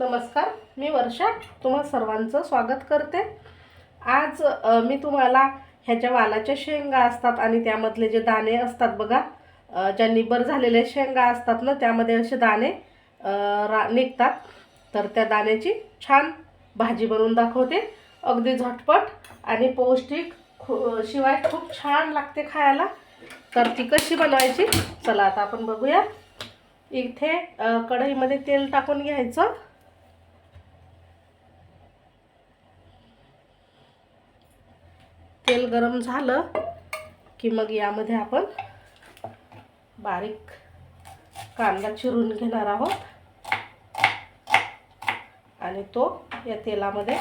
नमस्कार मी वर्षा. तुम्हा सर्वांचं स्वागत करते. आज मी तुम्हाला ह्याच्या वालाच्या शेंगा असतात आणि त्यामधले जे दाणे असतात बघा ज्या निबर झालेल्या शेंगा असतात ना त्यामध्ये असे दाणे रा निघतात. तर त्या दाण्याची छान भाजी बनवून दाखवते. अगदी झटपट आणि पौष्टिक खू शिवाय खूप छान लागते खायला. तर ती कशी बनवायची? चला आता आपण बघूया. इथे कढईमध्ये तेल टाकून घ्यायचं. तेल गरम झालं की मग यामध्ये आपण बारीक कांदा चिरून घेणार आहोत. आणि तो या तेलामध्ये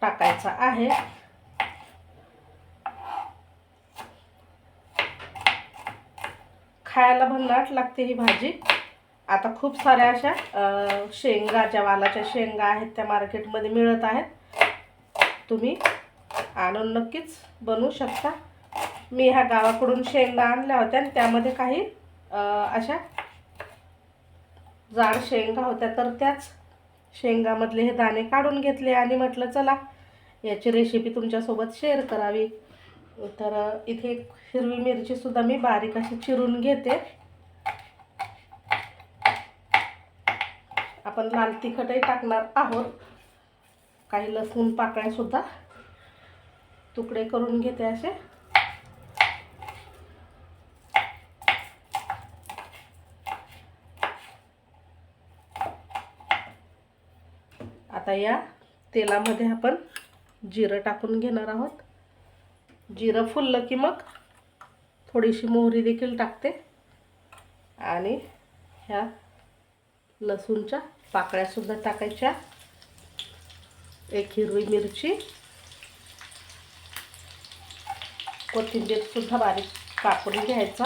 टाकायचा आहे. खायला भन्नाट लागते ही भाजी. आता खूप साऱ्या अशा शेंगा ज्या वालाच्या शेंगा आहेत त्या मार्केटमध्ये मिळत आहेत. तुम्ही आणून नक्कीच बनवू शकता. मी ह्या गावाकडून शेंगा आणल्या होत्या आणि त्यामध्ये काही अशा जाड शेंगा होत्या. तर त्याच शेंगामधले हे दाणे काढून घेतले आणि म्हटलं चला याची रेसिपी तुमच्यासोबत शेअर करावी. तर इथे हिरवी मिरचीसुद्धा मी बारीक अशी चिरून घेते. आपण लाल तिखटही टाकणार आहोत. काही लसूण पाकळ्यासुद्धा तुकडे करून घेते असे. आता या तेलामध्ये आपण जिरं टाकून घेणार आहोत. जिरं फुललं की मग थोडीशी मोहरी देखील टाकते. आणि ह्या लसूणच्या पाकळ्यासुद्धा टाकायच्या. एक हिरवी मिरची कोथिंबीरसुद्धा बारीक कापून घ्यायचा.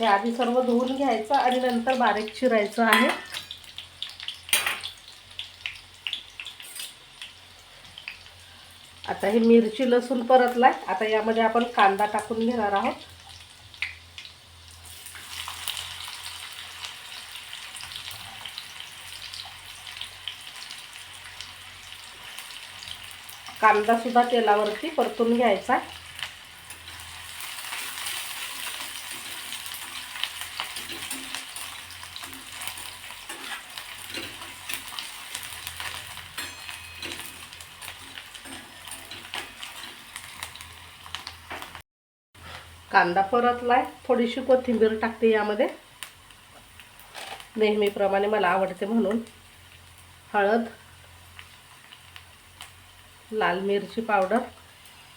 हे आधी सर्व धुवून घ्यायचं आणि नंतर बारीक चिरायचं आहे. आता हे मिरची लसूण परतलाय. आता यामध्ये आपण कांदा टाकून घेणार आहोत. कांदा सुद्धा तेलावरती परतून घ्यायचा. कांदा परतलाय. थोडीशी कोथिंबीर टाकते यामध्ये. नेहमीप्रमाणे मला आवडते म्हणून. हळद. लाल मिरची पावडर.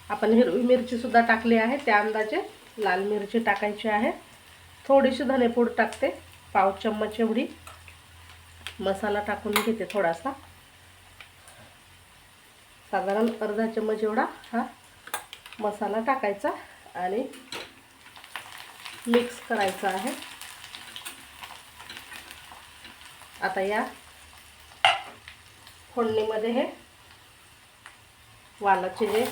आपण हिरवी मिरचीसुद्धा टाकली आहे. त्या अंदाजे लाल मिरची टाकायची आहे. थोडीशी धनेपूड टाकते. पाव चम्मच एवढी. मसाला टाकून घेते थोडासा. साधारण अर्धा चम्मच एवढा हा मसाला टाकायचा आणि मिक्स करायचा आहे. आता या फोडणीमध्ये हे वालाचे जे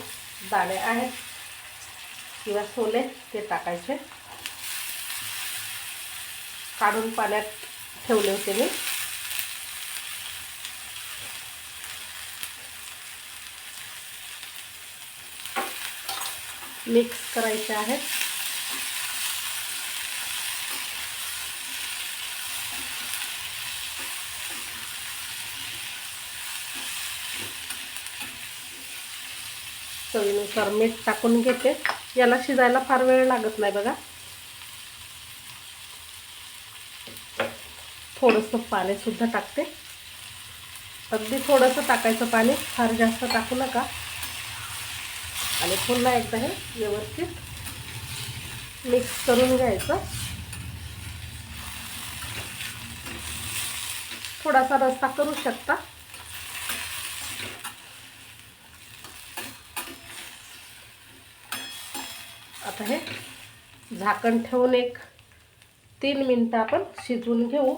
दाणे आहेत किंवा सोले ते टाकायचे. काढून पाण्यात ठेवले होते मी. मिक्स करायचे आहेत. चवीनुसार मीठ टाकून घेते. याला शिजायला फार वेळ लागत नाही बघा. थोडंसं पाणीसुद्धा टाकते. अगदी थोडंसं टाकायचं पाणी फार जास्त टाकू नका. आणि पुन्हा एकदा हे व्यवस्थित मिक्स करून घ्यायचं. थोडासा रस्ता करू शकता. आहे. झाकण ठेवून एक तीन मिनटं आपण शिजवून घेऊ.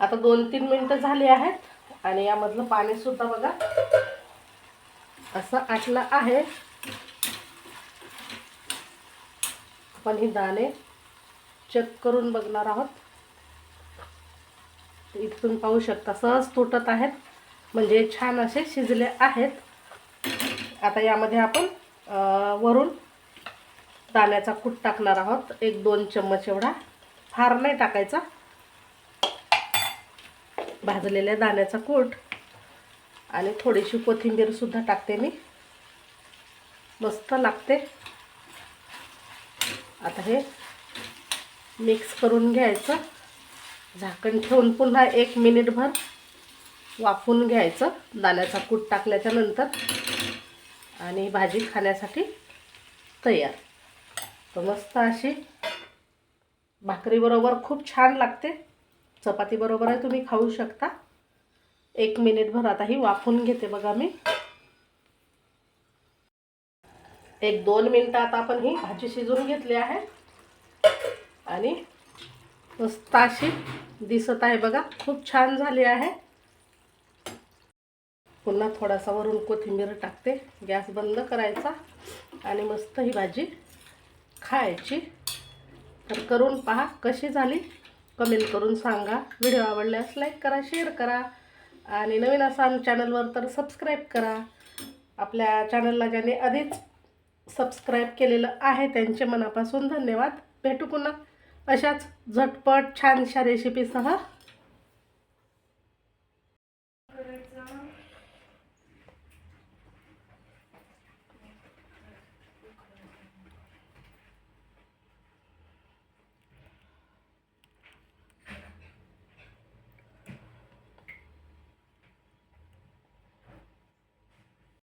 आता दोन तीन मिनटं झाली आहेत आणि यामधलं पाणीसुद्धा बघा असं आटलं आहे. आपण ही दाणे चेक करून बघणार आहोत. इथून पाहू शकता सहज तुटत आहेत. म्हणजे छान असे शिजले आहेत. आता यामध्ये आपण वरून दाण्याचा कूट टाकणार आहोत. एक दोन चम्मच एवढा. फार नाही टाकायचा. भाजलेल्या दाण्याचा कूट. आणि थोडीशी कोथिंबीरसुद्धा टाकते मी. मस्त लागते. आता हे मिक्स करून घ्यायचं. झाकण ठेवून पुन्हा एक मिनिटभर वाफून घ्यायचं दाण्याचा कूट टाकल्याच्या नंतर आणि भाजी खाण्यासाठी तयार. तर मस्त अशी भाकरीबरोबर खूप छान लागते. चपातीबरोबरही तुम्ही खाऊ शकता. एक मिनिटभर आता ही वाफून घेते बघा मी. एक दोन मिनटं आता आपण ही भाजी शिजवून घेतली आहे. आणि मस्त अशी दिसत आहे बघा खूप छान झाली आहे. पुन्हा थोडासा वरून कोथिंबीर टाकते. गॅस बंद करायचा आणि मस्त ही भाजी खायची. तर करून पहा कशी झाली. कमेंट करून सांगा. व्हिडिओ आवडल्यास लाईक करा शेअर करा आणि नवीन असाल चॅनलवर तर सबस्क्राईब करा. आपल्या चॅनलला ज्याने आधीच सबस्क्राईब केलेलं आहे त्यांचे मनापासून धन्यवाद. भेटू पुन्हा अशाच झटपट छानशा रेसिपीसह